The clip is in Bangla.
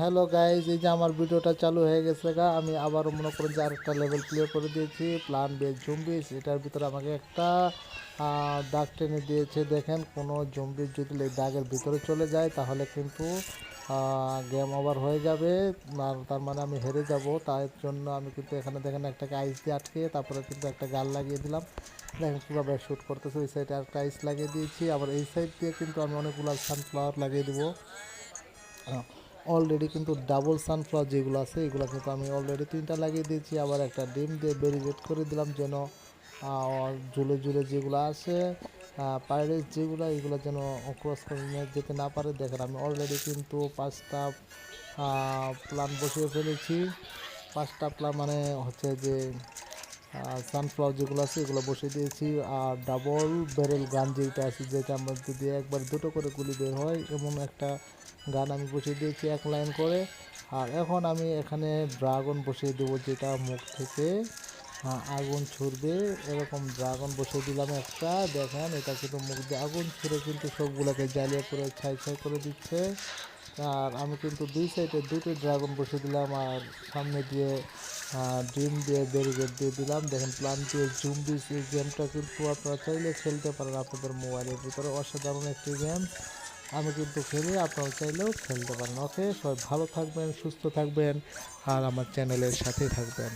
হ্যালো গাইজ এই যে আমার ভিডিওটা চালু হয়ে গেছে গা, আমি আবারও মনে করেন যে আরেকটা লেভেল প্লে করে দিয়েছি। প্লান বেস জম্বিস এটার ভিতরে আমাকে একটা দাগ টেনে দিয়েছে। দেখেন, কোনো জম্বির যদি দাগের ভিতরে চলে যায়, তাহলে কিন্তু গেম ওভার হয়ে যাবে। আর তার মানে আমি হেরে যাব। তার জন্য আমি কিন্তু এখানে দেখেন একটাকে আইস দিয়ে আটকে, তারপরে কিন্তু একটা গাল লাগিয়ে দিলাম। দেখেন কীভাবে শ্যুট করতেছে, ওই সাইডে একটা আইস লাগিয়ে দিয়েছি। আবার এই সাইড দিয়ে কিন্তু আমি অনেকগুলো সানফ্লাওয়ার লাগিয়ে দেবো। অলরেডি কিন্তু ডাবল সানফ্লাওয়ার যেগুলো আছে, এগুলো কিন্তু আমি অলরেডি তিনটা লাগিয়ে দিয়েছি। আবার একটা ডিম দিয়ে ব্যারিকেড করে দিলাম যেন ঝুলে ঝুলে যেগুলো আছে পাইরেট যেগুলো, এগুলো যেন ক্রস করে যেতে না পারে। দেখেন আমি অলরেডি কিন্তু পাঁচটা প্ল্যান বসিয়ে ফেলেছি। পাঁচটা প্লান মানে হচ্ছে যে সানফ্লাওয়ার যেগুলো আছে, এগুলো বসিয়ে দিয়েছি। আর ডাবল ব্যারেল গান যেটা আছে, যেটার মধ্যে দিয়ে একবার দুটো করে গুলি বের হয়, এমন একটা গান আমি বসিয়ে দিয়েছি এক লাইন করে। আর এখন আমি এখানে ড্রাগন বসিয়ে দেবো, যেটা মুখ থেকে আগুন ছুড়বে। এরকম ড্রাগন বসিয়ে দিলাম একটা। দেখেন, এটা কিন্তু মুখ দিয়ে আগুন ছুঁড়ে কিন্তু সবগুলোকে জ্বালিয়ে করে ছাই ছাই করে দিচ্ছে। আর আমি কিন্তু দুই সাইডে দুটো ড্রাগন বসিয়ে দিলাম, আর সামনে দিয়ে ডিম দিয়ে ব্যারিকেড দিয়ে দিলাম। দেখেন, প্লান দিয়ে জুম দিয়েছি এই গেমটা, কিন্তু আপনারা চাইলে খেলতে পারেন আপনাদের মোবাইলের ভিতরে। অসাধারণ একটি গেম। আমি কিন্তু খেলি, আপনারা চাইলেও খেলতে পারেন। ওকে, সবাই ভালো থাকবেন, সুস্থ থাকবেন, আর আমার চ্যানেলের সাথেই থাকবেন।